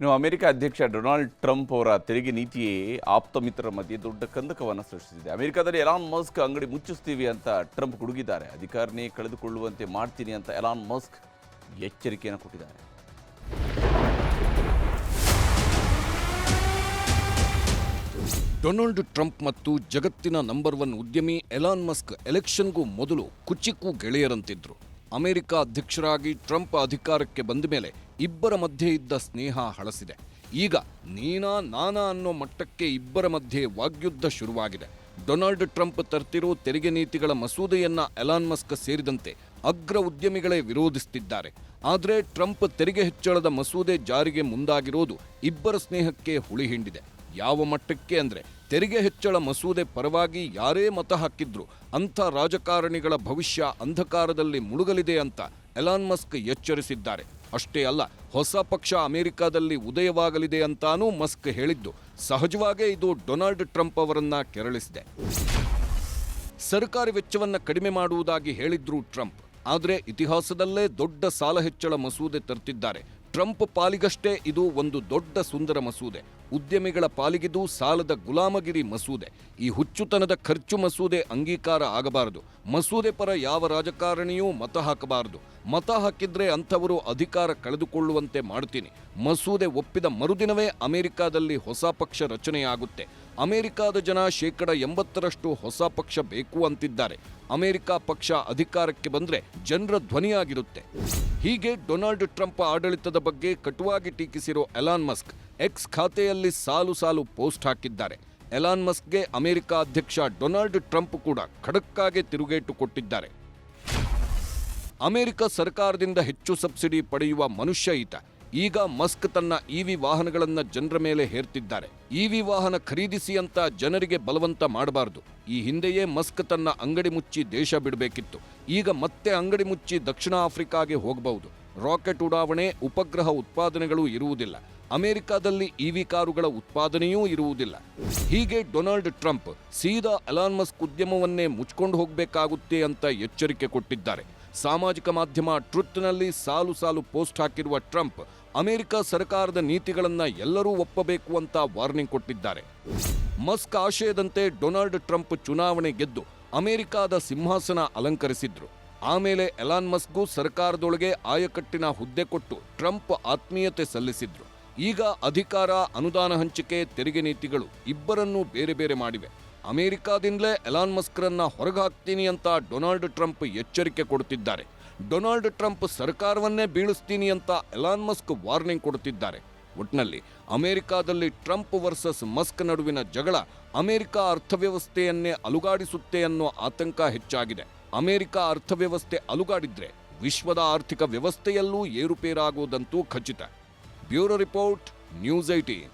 ಇನ್ನು ಅಮೆರಿಕ ಅಧ್ಯಕ್ಷ Donald Trump ಅವರ ತೆರಿಗೆ ನೀತಿಯೇ ಆಪ್ತ ಮಿತ್ರರ ಮಧ್ಯೆ ದೊಡ್ಡ ಕಂದಕವನ್ನು ಸೃಷ್ಟಿಸಿದೆ. ಅಮೆರಿಕದಲ್ಲಿ ಎಲಾನ್ ಮಸ್ಕ್ ಅಂಗಡಿ ಮುಚ್ಚಿಸ್ತೀವಿ ಅಂತ ಟ್ರಂಪ್ ಗುಡುಗಿದ್ದಾರೆ ಅಧಿಕಾರನೇ ಕಳೆದುಕೊಳ್ಳುವಂತೆ ಮಾಡ್ತೀನಿ ಅಂತ ಎಲಾನ್ ಮಸ್ಕ್ ಎಚ್ಚರಿಕೆಯನ್ನು ಕೊಟ್ಟಿದ್ದಾರೆ. ಡೊನಾಲ್ಡ್ ಟ್ರಂಪ್ ಮತ್ತು ಜಗತ್ತಿನ ನಂಬರ್ ಒನ್ ಉದ್ಯಮಿ ಎಲಾನ್ ಮಸ್ಕ್ ಎಲೆಕ್ಷನ್ಗೂ ಮೊದಲು ಕುಚಿಕ್ಕೂ ಗೆಳೆಯರಂತಿದ್ರು. ಅಮೆರಿಕ ಅಧ್ಯಕ್ಷರಾಗಿ ಟ್ರಂಪ್ ಅಧಿಕಾರಕ್ಕೆ ಬಂದ ಮೇಲೆ ಇಬ್ಬರ ಮಧ್ಯೆ ಇದ್ದ ಸ್ನೇಹ ಹಳಸಿದೆ. ಈಗ ನೀನಾ ನಾನಾ ಅನ್ನೋ ಮಟ್ಟಕ್ಕೆ ಇಬ್ಬರ ಮಧ್ಯೆ ವಾಗ್ಯುದ್ಧ ಶುರುವಾಗಿದೆ. ಡೊನಾಲ್ಡ್ ಟ್ರಂಪ್ ತರ್ತಿರೋ ತೆರಿಗೆ ನೀತಿಗಳ ಮಸೂದೆಯನ್ನ ಎಲಾನ್ ಮಸ್ಕ್ ಸೇರಿದಂತೆ ಅಗ್ರ ಉದ್ಯಮಿಗಳೇ ವಿರೋಧಿಸುತ್ತಿದ್ದಾರೆ ಆದರೆ ಟ್ರಂಪ್ ತೆರಿಗೆ ಹೆಚ್ಚಳದ ಮಸೂದೆ ಜಾರಿಗೆ ಮುಂದಾಗಿರೋದು ಇಬ್ಬರ ಸ್ನೇಹಕ್ಕೆ ಹುಳಿ ಹಿಂಡಿದೆ. ಯಾವ ಮಟ್ಟಕ್ಕೆ ಅಂದ್ರೆ ತೆರಿಗೆ ಹೆಚ್ಚಳ ಮಸೂದೆ ಪರವಾಗಿ ಯಾರೇ ಮತ ಹಾಕಿದ್ರು ಅಂಥ ರಾಜಕಾರಣಿಗಳ ಭವಿಷ್ಯ ಅಂಧಕಾರದಲ್ಲಿ ಮುಳುಗಲಿದೆ ಅಂತ ಎಲಾನ್ ಮಸ್ಕ್ ಎಚ್ಚರಿಸಿದ್ದಾರೆ. ಅಷ್ಟೇ ಅಲ್ಲ, ಹೊಸ ಪಕ್ಷ ಅಮೆರಿಕದಲ್ಲಿ ಉದಯವಾಗಲಿದೆ ಅಂತಾನೂ ಮಸ್ಕ್ ಹೇಳಿದ್ದು. ಸಹಜವಾಗೇ ಇದು ಡೊನಾಲ್ಡ್ ಟ್ರಂಪ್ ಅವರನ್ನ ಕೆರಳಿಸಿದೆ. ಸರ್ಕಾರಿ ವೆಚ್ಚವನ್ನ ಕಡಿಮೆ ಮಾಡುವುದಾಗಿ ಹೇಳಿದ್ರು ಟ್ರಂಪ್. ಆದರೆ ಇತಿಹಾಸದಲ್ಲೇ ದೊಡ್ಡ ಸಾಲ ಹೆಚ್ಚಳ ಮಸೂದೆ ತರ್ತಿದ್ದಾರೆ. ಟ್ರಂಪ್ ಪಾಲಿಗಷ್ಟೇ ಇದು ಒಂದು ದೊಡ್ಡ ಸುಂದರ ಮಸೂದೆ. ಉದ್ಯಮಿಗಳ ಪಾಲಿಗಿದು ಸಾಲದ ಗುಲಾಮಗಿರಿ ಮಸೂದೆ. ಈ ಹುಚ್ಚುತನದ ಖರ್ಚು ಮಸೂದೆ ಅಂಗೀಕಾರ ಆಗಬಾರದು. ಮಸೂದೆ ಪರ ಯಾವ ರಾಜಕಾರಣಿಯೂ ಮತ ಹಾಕಬಾರದು. ಮತ ಹಾಕಿದ್ರೆ ಅಂಥವರು ಅಧಿಕಾರ ಕಳೆದುಕೊಳ್ಳುವಂತೆ ಮಾಡ್ತೀನಿ. ಮಸೂದೆ ಒಪ್ಪಿದ ಮರುದಿನವೇ ಅಮೆರಿಕಾದಲ್ಲಿ ಹೊಸ ಪಕ್ಷ ರಚನೆಯಾಗುತ್ತೆ. ಅಮೆರಿಕಾದ ಜನ ಶೇಕಡ ಎಂಬತ್ತರಷ್ಟು ಹೊಸ ಪಕ್ಷ ಬೇಕು ಅಂತಿದ್ದಾರೆ. ಅಮೆರಿಕ ಪಕ್ಷ ಅಧಿಕಾರಕ್ಕೆ ಬಂದ್ರೆ ಜನರ ಧ್ವನಿಯಾಗಿರುತ್ತೆ. ಹೀಗೆ ಡೊನಾಲ್ಡ್ ಟ್ರಂಪ್ ಆಡಳಿತದ ಬಗ್ಗೆ ಕಟುವಾಗಿ ಟೀಕಿಸಿರೋ ಎಲಾನ್ ಮಸ್ಕ್ ಎಕ್ಸ್ ಖಾತೆಯಲ್ಲಿ ಸಾಲು ಸಾಲು ಪೋಸ್ಟ್ ಹಾಕಿದ್ದಾರೆ. ಎಲಾನ್ ಮಸ್ಕ್ಗೆ ಅಮೆರಿಕ ಅಧ್ಯಕ್ಷ ಡೊನಾಲ್ಡ್ ಟ್ರಂಪ್ ಕೂಡ ಖಡಕ್ಕಾಗೆ ತಿರುಗೇಟು ಕೊಟ್ಟಿದ್ದಾರೆ. ಅಮೆರಿಕ ಸರ್ಕಾರದಿಂದ ಹೆಚ್ಚು ಸಬ್ಸಿಡಿ ಪಡೆಯುವ ಮನುಷ್ಯ ಈತ. ಈಗ ಮಸ್ಕ್ ತನ್ನ ಇವಿ ವಾಹನಗಳನ್ನು ಜನರ ಮೇಲೆ ಹೇರ್ತಿದ್ದಾರೆ. ಇವಿ ವಾಹನ ಖರೀದಿಸಿ ಅಂತ ಜನರಿಗೆ ಬಲವಂತ ಮಾಡಬಾರದು. ಈ ಹಿಂದೆಯೇ ಮಸ್ಕ್ ತನ್ನ ಅಂಗಡಿ ಮುಚ್ಚಿ ದೇಶ ಬಿಡಬೇಕಿತ್ತು. ಈಗ ಮತ್ತೆ ಅಂಗಡಿ ಮುಚ್ಚಿ ದಕ್ಷಿಣ ಆಫ್ರಿಕಾಗೆ ಹೋಗಬಹುದು ರಾಕೆಟ್ ಉಡಾವಣೆ, ಉಪಗ್ರಹ ಉತ್ಪಾದನೆಗಳು ಇರುವುದಿಲ್ಲ. ಅಮೆರಿಕಾದಲ್ಲಿ ಇವಿ ಕಾರುಗಳ ಉತ್ಪಾದನೆಯೂ ಇರುವುದಿಲ್ಲ. ಹೀಗೆ ಡೊನಾಲ್ಡ್ ಟ್ರಂಪ್ ಸೀದಾ ಅಲಾನ್ಮಸ್ಕ್ ಉದ್ಯಮವನ್ನೇ ಮುಚ್ಕೊಂಡು ಹೋಗಬೇಕಾಗುತ್ತೆ ಅಂತ ಎಚ್ಚರಿಕೆ ಕೊಟ್ಟಿದ್ದಾರೆ. ಸಾಮಾಜಿಕ ಮಾಧ್ಯಮ ಟ್ರುತ್ನಲ್ಲಿ ಸಾಲು ಸಾಲು ಪೋಸ್ಟ್ ಹಾಕಿರುವ ಟ್ರಂಪ್ ಅಮೆರಿಕ ಸರ್ಕಾರದ ನೀತಿಗಳನ್ನು ಎಲ್ಲರೂ ಒಪ್ಪಬೇಕು ಅಂತ ವಾರ್ನಿಂಗ್ ಕೊಟ್ಟಿದ್ದಾರೆ. ಮಸ್ಕ್ ಆಶಯದಂತೆ ಡೊನಾಲ್ಡ್ ಟ್ರಂಪ್ ಚುನಾವಣೆ ಗೆದ್ದು ಅಮೆರಿಕಾದ ಸಿಂಹಾಸನ ಅಲಂಕರಿಸಿದ್ರು. ಆಮೇಲೆ ಎಲಾನ್ ಮಸ್ಕ್ಗೂ ಸರ್ಕಾರದೊಳಗೆ ಆಯಕಟ್ಟಿನ ಹುದ್ದೆ ಕೊಟ್ಟು ಟ್ರಂಪ್ ಆತ್ಮೀಯತೆ ಸಲ್ಲಿಸಿದ್ರು. ಈಗ ಅಧಿಕಾರ ಅನುದಾನ ಹಂಚಿಕೆ ತೆರಿಗೆ ನೀತಿಗಳು ಇಬ್ಬರನ್ನೂ ಬೇರೆ ಬೇರೆ ಮಾಡಿವೆ. ಅಮೆರಿಕಾದಿಂದಲೇ ಎಲಾನ್ ಮಸ್ಕ್ರನ್ನ ಹೊರಗಾಕ್ತೀನಿ ಅಂತ ಡೊನಾಲ್ಡ್ ಟ್ರಂಪ್ ಎಚ್ಚರಿಕೆ ಕೊಡುತ್ತಿದ್ದಾರೆ ಡೊನಾಲ್ಡ್ ಟ್ರಂಪ್ ಸರ್ಕಾರವನ್ನೇ ಬೀಳಿಸ್ತೀನಿ ಅಂತ ಎಲಾನ್ ಮಸ್ಕ್ ವಾರ್ನಿಂಗ್ ಕೊಡುತ್ತಿದ್ದಾರೆ ಒಟ್ನಲ್ಲಿ ಅಮೆರಿಕಾದಲ್ಲಿ ಟ್ರಂಪ್ ವರ್ಸಸ್ ಮಸ್ಕ್ ನಡುವಿನ ಜಗಳ ಅಮೆರಿಕ ಅರ್ಥವ್ಯವಸ್ಥೆಯನ್ನೇ ಅಲುಗಾಡಿಸುತ್ತೆ ಅನ್ನೋ ಆತಂಕ ಹೆಚ್ಚಾಗಿದೆ. ಅಮೆರಿಕ ಅರ್ಥವ್ಯವಸ್ಥೆ ಅಲುಗಾಡಿದ್ರೆ ವಿಶ್ವದ ಆರ್ಥಿಕ ವ್ಯವಸ್ಥೆಯಲ್ಲೂ ಏರುಪೇರಾಗುವುದಂತೂ ಖಚಿತ. Bureau report, news eighteen